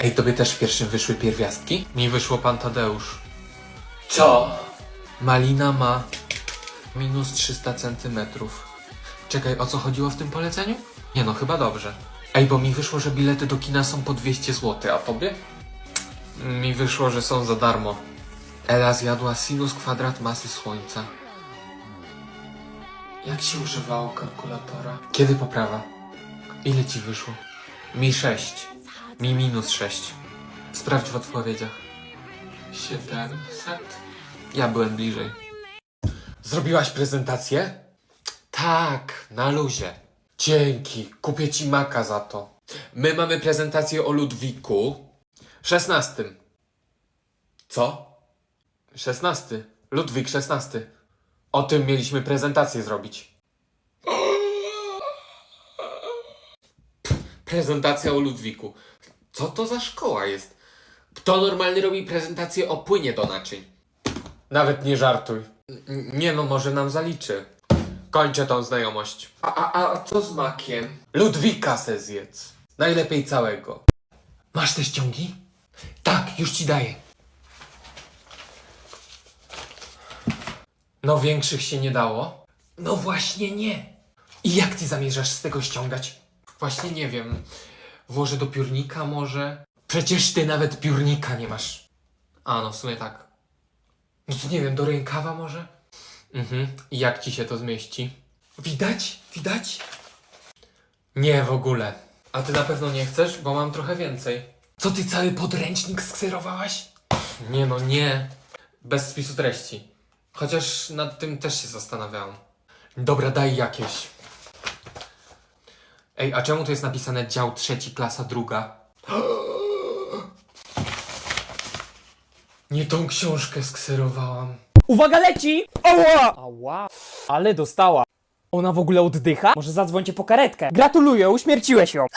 Ej, tobie też w pierwszym wyszły pierwiastki? Mi wyszło pan Tadeusz. Co? Malina ma minus 300 centymetrów. Czekaj, o co chodziło w tym poleceniu? Nie no, chyba dobrze. Ej, bo mi wyszło, że bilety do kina są po 200 zł, a tobie? Mi wyszło, że są za darmo. Ela zjadła sinus kwadrat masy słońca. Jak się używało kalkulatora? Kiedy poprawa? Ile ci wyszło? Mi 6. Mi minus 6. Sprawdź w odpowiedziach. 700. Ja byłem bliżej. Zrobiłaś prezentację? Tak, na luzie. Dzięki, kupię ci maka za to. My mamy prezentację o Ludwiku. 16. Co? 16. Ludwik 16. O tym mieliśmy prezentację zrobić. Prezentacja o Ludwiku. Co to za szkoła jest? Kto normalny robi prezentację o płynie do naczyń? Nawet nie żartuj. N- Nie no, może nam zaliczy. Kończę tą znajomość. A, a, a co z makiem? Ludwika se zjedz. Najlepiej całego. Masz te ściągi? Tak, już ci daję. No większych się nie dało? No właśnie nie. I jak ty zamierzasz z tego ściągać? Właśnie nie wiem. Włożę do piórnika może? Przecież ty nawet piórnika nie masz. A no, w sumie tak. No to nie wiem, do rękawa może? Mhm. I jak ci się to zmieści? Widać? Widać? Nie, w ogóle. A ty na pewno nie chcesz, bo mam trochę więcej. Co ty cały podręcznik skserowałaś? Nie no, nie. Bez spisu treści. Chociaż nad tym też się zastanawiałam. Dobra, daj jakieś. Ej, a czemu tu jest napisane dział trzeci, klasa druga? Nie tą książkę skserowałam. Uwaga, leci! Ała! Ała! Ale dostała. Ona w ogóle oddycha? Może zadzwońcie po karetkę. Gratuluję, uśmierciłeś ją.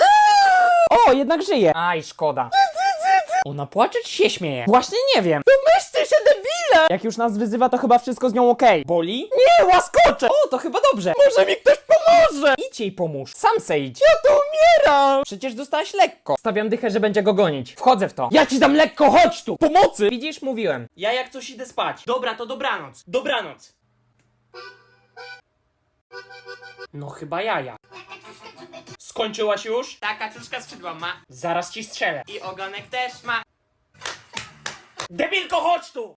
O, jednak żyje. Aj, szkoda. Ona płacze czy się śmieje? Właśnie nie wiem. Domyślcie się, debile! Jak już nas wyzywa, to chyba wszystko z nią okej. Boli? Nie, łaskocze! O, to chyba dobrze. Może mi ktoś pomoże! Idź jej pomóż. Sam se idź. Ja to umieram! Przecież dostałaś lekko. Stawiam dychę, że będzie go gonić. Wchodzę w to. Ja ci dam lekko, chodź tu! Pomocy! Widzisz, mówiłem. Ja jak coś idę spać. Dobra, to dobranoc. Dobranoc. No chyba jaja. Skończyłaś już? Ta kaczuszka skrzydła ma Zaraz ci strzelę. i ogonek też ma. Debilko, chodź tu!